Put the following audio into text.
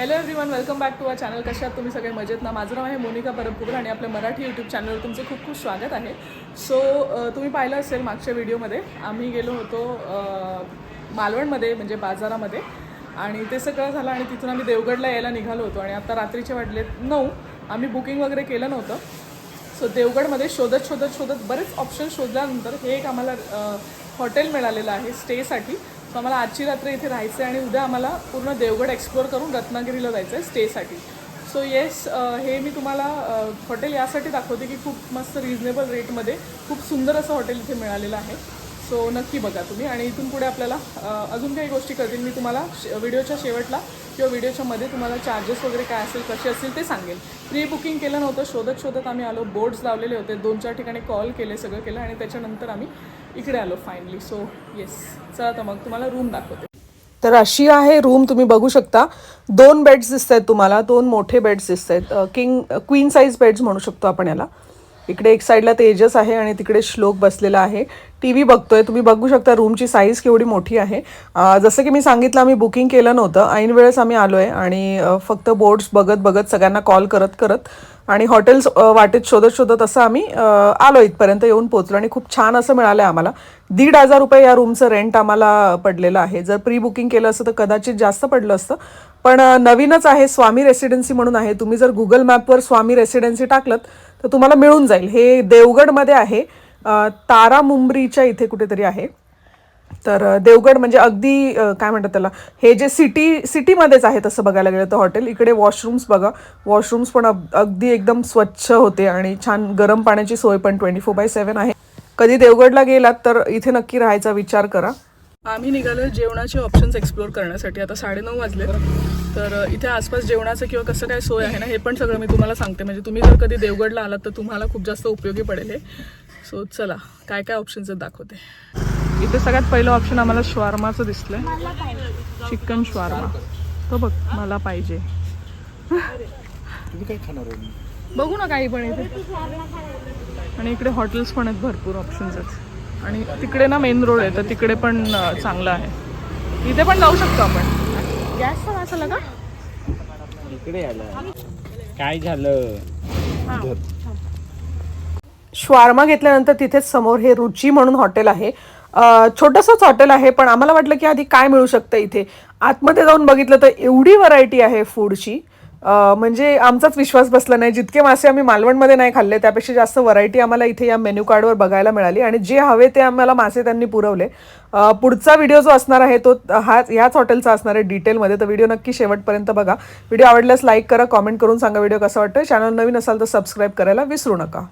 Hello everyone welcome back to our channel कशा तुम्ही सगळे मजेत ना? माझं नाव आहे मोनिका परमपुकर आणि आपल्या मराठी यूट्यूब चॅनलवर तुमचं खूप खूप स्वागत आहे. सो तुम्ही पाहिलं असेल मागच्या व्हिडिओमध्ये आम्ही गेलो होतो मालवणमध्ये म्हणजे बाजारामध्ये. आणि ते सगळं झालं आणि तिथून आम्ही देवगडला यायला निघालो होतो आणि आता रात्रीचे वाटलेत नऊ. आम्ही बुकिंग वगैरे केलं नव्हतं. सो देवगडमध्ये शोधत शोधत शोधत बरेच ऑप्शन शोधल्यानंतर हे एक आम्हाला हॉटेल मिळालेलं आहे स्टेसाठी सो आम्हाला आजची रात्र इथे राहायचं आहे आणि उद्या आम्हाला पूर्ण देवगड एक्सप्लोअर करून रत्नागिरीला जायचं आहे स्टेसाठी सो येस हे मी तुम्हाला हॉटेल यासाठी दाखवते की खूप मस्त रिजनेबल रेटमध्ये खूप सुंदर असं हॉटेल इथे मिळालेलं आहे. सो नक्की बघा तुम्ही. आणि इथून पुढे आपल्याला अजून काही गोष्टी करतील मी तुम्हाला शे- व्हिडिओच्या शेवटला किंवा व्हिडिओच्या मध्ये तुम्हाला चार्जेस वगैरे काय असेल कसे असतील ते सांगेल. प्री बुकिंग केलं नव्हतं. शोधत शोधत आम्ही आलो. बोर्ड्स लावलेले होते. दोन चार ठिकाणी कॉल केले सगळं केलं आणि त्याच्यानंतर आम्ही इकडे आलो फायनली सो येस चला तर मग तुम्हाला रूम दाखवते. तर अशी आहे रूम तुम्ही बघू शकता. दोन बेड्स दिसत आहेत तुम्हाला. दोन मोठे बेड्स दिसत आहेत किंग क्वीन साईज बेड्स म्हणू शकतो आपण याला. इकडे एक साईडला तेजस आहे आणि तिकडे श्लोक बसलेला आहे. टी व्ही बघतोय. तुम्ही बघू शकता रूमची साईज केवढी मोठी आहे. जसं की मी सांगितलं आम्ही बुकिंग केलं नव्हतं. ऐन वेळेस आम्ही आलो आहे आणि फक्त बोर्ड्स बघत बघत सगळ्यांना कॉल करत करत आणि हॉटेल्स वाटेत शोधत शोधत असं आम्ही आलो इथपर्यंत येऊन पोहोचलो आणि खूप छान असं मिळालं आहे आम्हाला. दीड हजार रुपये या रूमचं रेंट आम्हाला पडलेलं आहे. जर प्री बुकिंग केलं असतं तर कदाचित जास्त पडलं असतं. पण नवीनच आहे स्वामी रेसिडेन्सी म्हणून आहे. तुम्ही जर गुगल मॅपवर स्वामी रेसिडेन्सी टाकलं तर तुम्हाला मिळून जाईल. हे देवगडमध्ये आहे. तारा मुंबरीच्या इथे कुठेतरी आहे. तर देवगड म्हणजे अगदी काय म्हणतात त्याला? हे जे सिटी सिटीमध्येच आहे तसं बघायला गेलं तर हॉटेल. इकडे वॉशरूम्स बघा. वॉशरूम्स पण अग- अगदी एकदम स्वच्छ होते आणि छान गरम पाण्याची सोय पण ट्वेंटी फोर बाय सेवन आहे. कधी देवगडला गेलात तर इथे नक्की राहायचा विचार करा. आम्ही निघालो जेवणाचे ऑप्शन्स एक्सप्लोर करण्यासाठी. आता साडेनऊ वाजले. तर इथे आसपास जेवणाचं किंवा कसं काय सोय आहे ना हे पण सगळं मी तुम्हाला सांगते. म्हणजे तुम्ही जर कधी देवगडला आलात तर तुम्हाला खूप जास्त उपयोगी पडेल हे. सो चला काय काय ऑप्शन्स आहेत दाखवते. इथे सगळ्यात पहिलं ऑप्शन आम्हाला श्वार्माचं दिसलंय. चिकन श्वार्मा तो बघ मला पाहिजे. तुम्ही काय खाणार आहे? बघू ना काही पण इथे. आणि इकडे हॉटेल्स पण आहेत भरपूर ऑप्शन्स आहेत. आणि तिकडे ना मेन रोड आहे तर तिकडे पण चांगलं आहे. इथे पण जाऊ शकतो आपण. गॅसचा वास आला का इकडे आला. काय झालं? श्वार्मा घेतल्यानंतर तिथेच समोर हे रुची म्हणून हॉटेल आहे. अ, छोटंसंच हॉटेल आहे पण आम्हाला वाटलं की आधी काय मिळू शकतं इथे? आतमध्ये जाऊन बघितलं तर एवढी व्हरायटी आहे फूडची म्हणजे आमचाच विश्वास बसला नाही. जितके मासे आम्ही मालवणमध्ये नाही खाल्ले त्यापेक्षा जास्त व्हरायटी आम्हाला इथे या मेन्यू कार्डवर बघायला मिळाली. आणि जे हवे ते आम्हाला मासे त्यांनी पुरवले. पुढचा व्हिडिओ जो असणार आहे तो हा ह्याच हॉटेलचा असणार आहे डिटेलमध्ये तर व्हिडिओ नक्की शेवटपर्यंत बघा. व्हिडिओ आवडल्यास लाईक करा कॉमेंट करून सांगा व्हिडिओ कसा वाटतं चॅनल नवीन असाल तर सबस्क्राईब करायला विसरू नका.